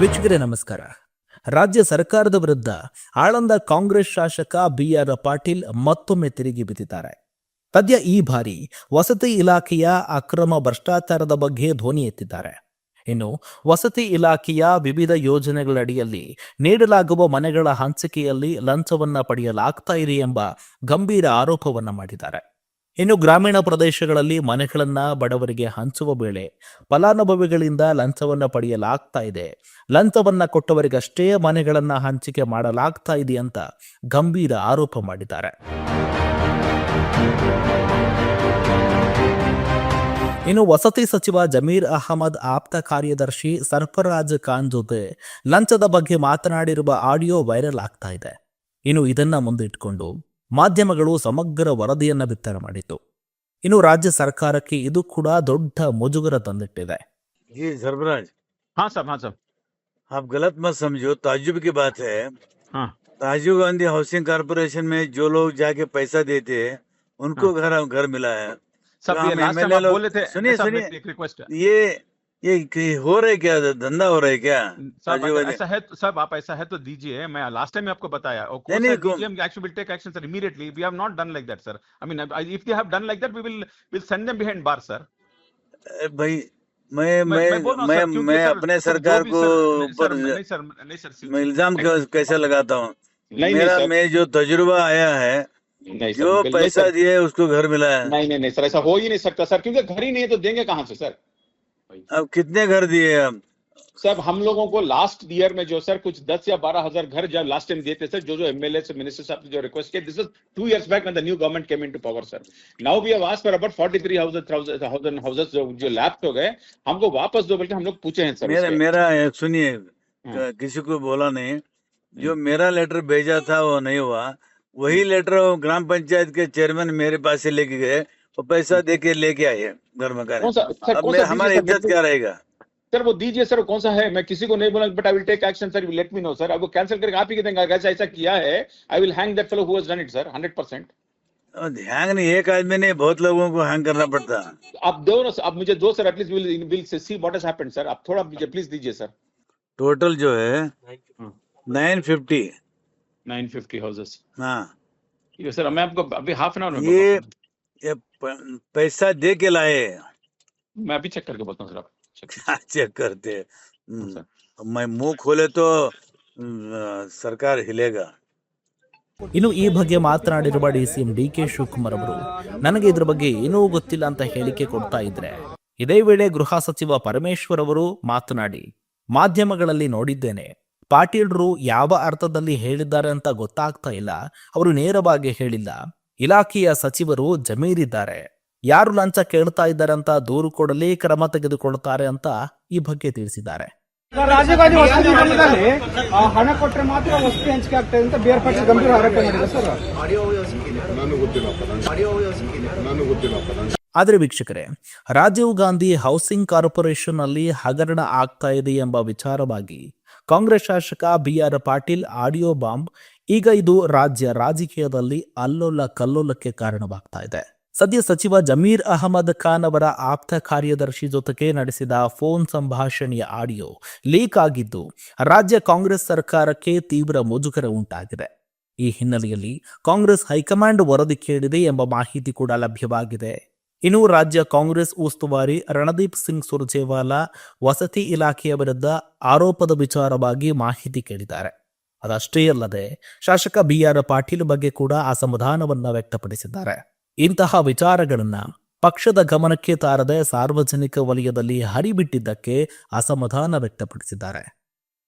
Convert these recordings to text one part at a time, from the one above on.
ವೀಕ್ಷಕರೇ ನಮಸ್ಕಾರ. ರಾಜ್ಯ ಸರ್ಕಾರದ ವಿರುದ್ಧ ಆಳಂದ ಕಾಂಗ್ರೆಸ್ ಶಾಸಕ ಬಿ ಆರ್ ಪಾಟೀಲ್ ಮತ್ತೊಮ್ಮೆ ತಿರುಗಿ ಬಿದ್ದಿದ್ದಾರೆ. ಸದ್ಯ ಈ ಬಾರಿ ವಸತಿ ಇಲಾಖೆಯ ಅಕ್ರಮ ಭ್ರಷ್ಟಾಚಾರದ ಬಗ್ಗೆ ಧ್ವನಿ ಎತ್ತಿದ್ದಾರೆ. ಇನ್ನು ವಸತಿ ಇಲಾಖೆಯ ವಿವಿಧ ಯೋಜನೆಗಳಡಿಯಲ್ಲಿ ನೀಡಲಾಗುವ ಮನೆಗಳ ಹಂಚಿಕೆಯಲ್ಲಿ ಲಂಚವನ್ನ ಪಡೆಯಲಾಗ್ತಾ ಇದೆ ಎಂಬ ಗಂಭೀರ ಆರೋಪವನ್ನ ಮಾಡಿದ್ದಾರೆ. ಇನ್ನು ಗ್ರಾಮೀಣ ಪ್ರದೇಶಗಳಲ್ಲಿ ಮನೆಗಳನ್ನ ಬಡವರಿಗೆ ಹಂಚುವ ವೇಳೆ ಫಲಾನುಭವಿಗಳಿಂದ ಲಂಚವನ್ನ ಪಡೆಯಲಾಗ್ತಾ ಇದೆ. ಲಂಚವನ್ನ ಕೊಟ್ಟವರಿಗಷ್ಟೇ ಮನೆಗಳನ್ನ ಹಂಚಿಕೆ ಮಾಡಲಾಗ್ತಾ ಇದೆ ಅಂತ ಗಂಭೀರ ಆರೋಪ ಮಾಡಿದ್ದಾರೆ. ಇನ್ನು ವಸತಿ ಸಚಿವ ಜಮೀರ್ ಅಹಮದ್ ಆಪ್ತ ಕಾರ್ಯದರ್ಶಿ ಸರ್ಫರಾಜ್ ಖಾನ್ ಜೊತೆ ಲಂಚದ ಬಗ್ಗೆ ಮಾತನಾಡಿರುವ ಆಡಿಯೋ ವೈರಲ್ ಆಗ್ತಾ ಇದೆ. ಇನ್ನು ಇದನ್ನ ಮುಂದಿಟ್ಕೊಂಡು ಮಾಧ್ಯಮಗಳು ಸಮಗ್ರ ವರದಿಯನ್ನ ಬಿತ್ತರ ಮಾಡಿತು ಇನ್ನು ರಾಜ್ಯ ಸರ್ಕಾರಕ್ಕೆ ಇದು ಕೂಡ ದೊಡ್ಡ ಮುಜುಗರ ತಂದಿಟ್ಟಿದೆ जी सरफराज हाँ साहब हाँ साहब आप गलत मत समझो ताजुब की बात है हाँ राजीव गांधी हाउसिंग कारपोरेशन में जो लोग जाके पैसा देते हैं उनको घर घर मिला है सब तो ये हम लास्ट टाइम MLA आप लोग- बोले थे सुनिए, साहब, सुनिए। एक रिक्वेस्ट है ये ये हो रहा है क्या धंधा हो रहा है क्या? साहब ऐसा है तो साहब आप ऐसा है तो दीजिए मैं लास्ट टाइम आपको बताया। और नहीं, नहीं, action will take action sir immediately we have not done like that sir I mean if they have done like that we will will send them behind bar sir भाई मैं मैं मैं मैं मैं मैं अपने सरकार को ऊपर मैं इल्ज़ाम कैसे लगाता हूँ? मेरा में जो तजुर्बा आया है नहीं जो पैसा दिया है उसको घर मिला है। नहीं नहीं नहीं सर ऐसा हो ही नहीं सकता सर क्योंकि घर ही नहीं है तो देंगे कहाँ से सर अब कितने घर दिए अब सर हम लोगों को लास्ट ईयर में जो सर कुछ दस या बारह हज़ार घर जब लास्ट टाइम दिए थे सर जो जो एमएलए से मिनिस्टर साहब ने जो रिक्वेस्ट किया this is two years back when the new government came into power sir now we have asked for about 43000 thousand houses जो जो लैप्स हो गए हमको वापस दो बल्कि हम लोग पूछे हैं सर मेरा मेरा सुनिए हाँ। किसी को बोला नहीं जो मेरा लेटर भेजा था वो नहीं हुआ वही लेटर ग्राम पंचायत के चेयरमैन मेरे पास से लेके गए वो पैसा दे के लेके आए घर में कौन सा अब कौन हमारी इज़्ज़त क्या रहेगा? सर वो दीजिए सर कौन सा है? मैं किसी को नहीं बोला but I will take action sir let me know sir अब वो कैंसिल करके आप ही के देंगे अगर ऐसा ऐसा किया है I will hang that fellow who has done it sir 100% और ध्यान नहीं एक आदमी नहीं बहुत लोगों को हैंग करना पड़ता। आप दो ना अब मुझे दो sir at least will will see what has happened sir आप थोड़ा मुझे प्लीज़ दीजिए सर टोटल जो है हाँ। नाइन फिफ्टी 950 हाउसेस हाँ। ये सर मैं आपको अभी हाफ़ एन आवर में ये हूँ। ये प- पैसा दे के लाए मैं अभी चेक करके बोलता हूँ सर आप check कीजिए। क्या चेक करते हैं? हाँ, हम्म, सर मैं मुंह खोले तो हम्म, सरकार हिलेगा ಇನ್ನು ಈ ಬಗ್ಗೆ ಮಾತನಾಡಿರುವ D CM D K Shivakumar ಅವರು ನನಗೆ ಇದ್ರ ಬಗ್ಗೆ ಏನೂ ಗೊತ್ತಿಲ್ಲ ಅಂತ ಹೇಳಿಕೆ ಕೊಡ್ತಾ ಇದ್ರೆ ಇದೇ ವೇಳೆ ಗೃಹ ಸಚಿವ ಪರಮೇಶ್ವರ್ ಅವರು ಮಾತನಾಡಿ ಮಾಧ್ಯಮಗಳಲ್ಲಿ ನೋಡಿದ್ದೇನೆ ಪಾಟೀಲ್ರು ಯಾವ ಅರ್ಥದಲ್ಲಿ ಹೇಳಿದ್ದಾರೆ ಅಂತ ಗೊತ್ತಾಗ್ತಾ ಇಲ್ಲ ಅವರು ನೇರವಾಗಿ ಹೇಳಿಲ್ಲ ಇಲಾಖೆಯ ಸಚಿವರು ಜಮೀರಿದ್ದಾರೆ. ಯಾರು ಲಂಚ ಕೇಳ್ತಾ ಇದ್ದಾರೆ ಅಂತ ದೂರು ಕೊಡಲಿ ಕ್ರಮ ತೆಗೆದುಕೊಳ್ತಾರೆ ಅಂತ ಈ ಬಗ್ಗೆ ತಿಳಿಸಿದ್ದಾರೆ. ರಾಜೀವ್ ಗಾಂಧಿ ವಸತಿ ನಿಗಮದಲ್ಲಿ ಹಣ ಕೊಟ್ಟರೆ ಮಾತ್ರ ವಸತಿ ಹಂಚಿಕೆ ಆಗ್ತದೆ ಅಂತ ಗಂಭೀರ ಆರೋಪ ಮಾಡಿದೆ ಸರ್. ಆದರೆ ವೀಕ್ಷಕರೇ ರಾಜೀವ್ ಗಾಂಧಿ ಹೌಸಿಂಗ್ ಕಾರ್ಪೊರೇಷನ್ ಅಲ್ಲಿ ಹಗರಣ ಆಗ್ತಾ ಇದೆ ಎಂಬ ವಿಚಾರವಾಗಿ ಕಾಂಗ್ರೆಸ್ ಶಾಸಕ ಬಿಆರ್ ಪಾಟೀಲ್ ಆಡಿಯೋ ಬಾಂಬ್ ಈಗ ಇದು ರಾಜ್ಯ ರಾಜಕೀಯದಲ್ಲಿ ಅಲ್ಲೋಲ ಕಲ್ಲೋಲಕ್ಕೆ ಕಾರಣವಾಗ್ತಾ ಇದೆ. ಸದ್ಯ ಸಚಿವ ಜಮೀರ್ ಅಹಮದ್ ಖಾನ್ ಅವರ ಆಪ್ತ ಕಾರ್ಯದರ್ಶಿ ಜೊತೆಗೆ ನಡೆಸಿದ ಫೋನ್ ಸಂಭಾಷಣೆಯ ಆಡಿಯೋ ಲೀಕ್ ಆಗಿದ್ದು, ರಾಜ್ಯ ಕಾಂಗ್ರೆಸ್ ಸರ್ಕಾರಕ್ಕೆ ತೀವ್ರ ಮುಜುಗರ ಉಂಟಾಗಿದೆ. ಈ ಹಿನ್ನೆಲೆಯಲ್ಲಿ ಕಾಂಗ್ರೆಸ್ ಹೈಕಮಾಂಡ್ ವರದಿ ಕೇಳಿದೆ ಎಂಬ ಮಾಹಿತಿ ಕೂಡ ಲಭ್ಯವಾಗಿದೆ. ಇನ್ನು ರಾಜ್ಯ ಕಾಂಗ್ರೆಸ್ ಉಸ್ತುವಾರಿ ರಣದೀಪ್ ಸಿಂಗ್ ಸುರ್ಜೇವಾಲಾ ವಸತಿ ಇಲಾಖೆಯ ವಿರುದ್ಧ ಆರೋಪದ ವಿಚಾರವಾಗಿ ಮಾಹಿತಿ ಕೇಳಿದ್ದಾರೆ. ಅದಷ್ಟೇ ಅಲ್ಲದೆ ಶಾಸಕ ಬಿ ಆರ್ ಪಾಟೀಲ್ ಬಗ್ಗೆ ಕೂಡ ಅಸಮಾಧಾನವನ್ನ ವ್ಯಕ್ತಪಡಿಸಿದ್ದಾರೆ. ಇಂತಹ ವಿಚಾರಗಳನ್ನ ಪಕ್ಷದ ಗಮನಕ್ಕೆ ತಾರದೆ ಸಾರ್ವಜನಿಕ ವಲಯದಲ್ಲಿ ಹರಿಬಿಟ್ಟಿದ್ದಕ್ಕೆ ಅಸಮಾಧಾನ ವ್ಯಕ್ತಪಡಿಸಿದ್ದಾರೆ.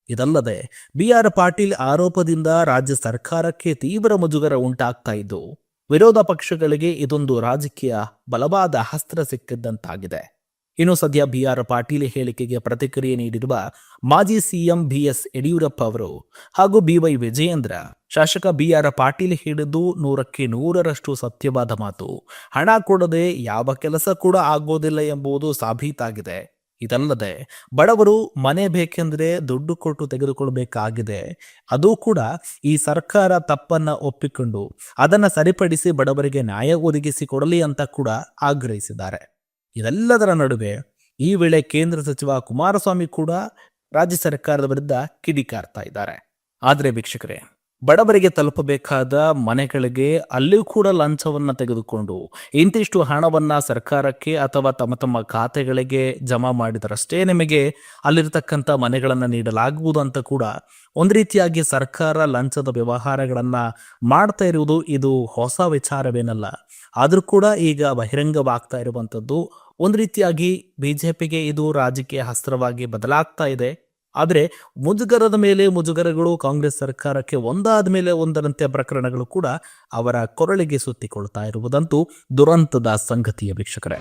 ಇದಲ್ಲದೆ ಬಿ ಆರ್ ಪಾಟೀಲ್ ಆರೋಪದಿಂದ ರಾಜ್ಯ ಸರ್ಕಾರಕ್ಕೆ ತೀವ್ರ ಮುಜುಗರ ಉಂಟಾಗ್ತಾ ಇದ್ದು, ವಿರೋಧ ಪಕ್ಷಗಳಿಗೆ ಇದೊಂದು ರಾಜಕೀಯ ಬಲವಾದ ಅಸ್ತ್ರ ಸಿಕ್ಕಿದ್ದಂತಾಗಿದೆ ಇನ್ನು ಸದ್ಯ ಬಿ ಆರ್ ಪಾಟೀಲ್ ಹೇಳಿಕೆಗೆ ಪ್ರತಿಕ್ರಿಯೆ ನೀಡಿರುವ ಮಾಜಿ ಸಿಎಂ ಬಿಎಸ್ ಯಡಿಯೂರಪ್ಪ ಅವರು ಹಾಗೂ ಬಿವೈ ವಿಜಯೇಂದ್ರ, ಶಾಸಕ ಬಿ ಆರ್ ಪಾಟೀಲ್ ಹೇಳಿದ್ದು ನೂರಕ್ಕೆ ನೂರರಷ್ಟು ಸತ್ಯವಾದ ಮಾತು. ಹಣ ಕೊಡದೆ ಯಾವ ಕೆಲಸ ಕೂಡ ಆಗೋದಿಲ್ಲ ಎಂಬುದು ಸಾಬೀತಾಗಿದೆ. ಇದಲ್ಲದೆ ಬಡವರು ಮನೆ ಬೇಕೆಂದರೆ ದುಡ್ಡು ಕೊಟ್ಟು ತೆಗೆದುಕೊಳ್ಳಬೇಕಾಗಿದೆ ಅದು ಕೂಡ ಈ ಸರ್ಕಾರ ತಪ್ಪನ್ನ ಒಪ್ಪಿಕೊಂಡು ಅದನ್ನು ಸರಿಪಡಿಸಿ ಬಡವರಿಗೆ ನ್ಯಾಯ ಒದಗಿಸಿ ಕೊಡಲಿ ಅಂತ ಕೂಡ ಆಗ್ರಹಿಸಿದ್ದಾರೆ. ಇದೆಲ್ಲದರ ನಡುವೆ ಈ ವೇಳೆ ಕೇಂದ್ರ ಸಚಿವ ಕುಮಾರಸ್ವಾಮಿ ಕೂಡ ರಾಜ್ಯ ಸರ್ಕಾರದ ವಿರುದ್ಧ ಕಿಡಿಕಾರ್ತಾ ಇದ್ದಾರೆ. ಆದರೆ ವೀಕ್ಷಕರೇ, ಬಡವರಿಗೆ ತಲುಪಬೇಕಾದ ಮನೆಗಳಿಗೆ ಅಲ್ಲಿಯೂ ಕೂಡ ಲಂಚವನ್ನು ತೆಗೆದುಕೊಂಡು ಇಂತಿಷ್ಟು ಹಣವನ್ನು ಸರ್ಕಾರಕ್ಕೆ ಅಥವಾ ತಮ್ಮ ತಮ್ಮ ಖಾತೆಗಳಿಗೆ ಜಮಾ ಮಾಡಿದರಷ್ಟೇ ನಿಮಗೆ ಅಲ್ಲಿರ್ತಕ್ಕಂಥ ಮನೆಗಳನ್ನು ನೀಡಲಾಗುವುದು ಅಂತ ಕೂಡ ಒಂದು ರೀತಿಯಾಗಿ ಸರ್ಕಾರ ಲಂಚದ ವ್ಯವಹಾರಗಳನ್ನು ಮಾಡ್ತಾ ಇರುವುದು ಇದು ಹೊಸ ವಿಚಾರವೇನಲ್ಲ. ಆದರೂ ಕೂಡ ಈಗ ಬಹಿರಂಗವಾಗ್ತಾ ಇರುವಂಥದ್ದು ಒಂದು ರೀತಿಯಾಗಿ ಬಿ ಜೆ ಪಿಗೆ ಇದು ರಾಜಕೀಯ ಅಸ್ತ್ರವಾಗಿ ಬದಲಾಗ್ತಾ ಇದೆ. ಆದರೆ ಮುಜುಗರದ ಮೇಲೆ ಮುಜುಗರಗಳು ಕಾಂಗ್ರೆಸ್ ಸರ್ಕಾರಕ್ಕೆ ಒಂದಾದ ಮೇಲೆ ಒಂದರಂತೆ ಪ್ರಕರಣಗಳು ಕೂಡ ಅವರ ಕೊರಳಿಗೆ ಸುತ್ತಿಕೊಳ್ತಾ ಇರುವುದಂತೂ ದುರಂತದ ಸಂಗತಿಯ ವೀಕ್ಷಕರೇ.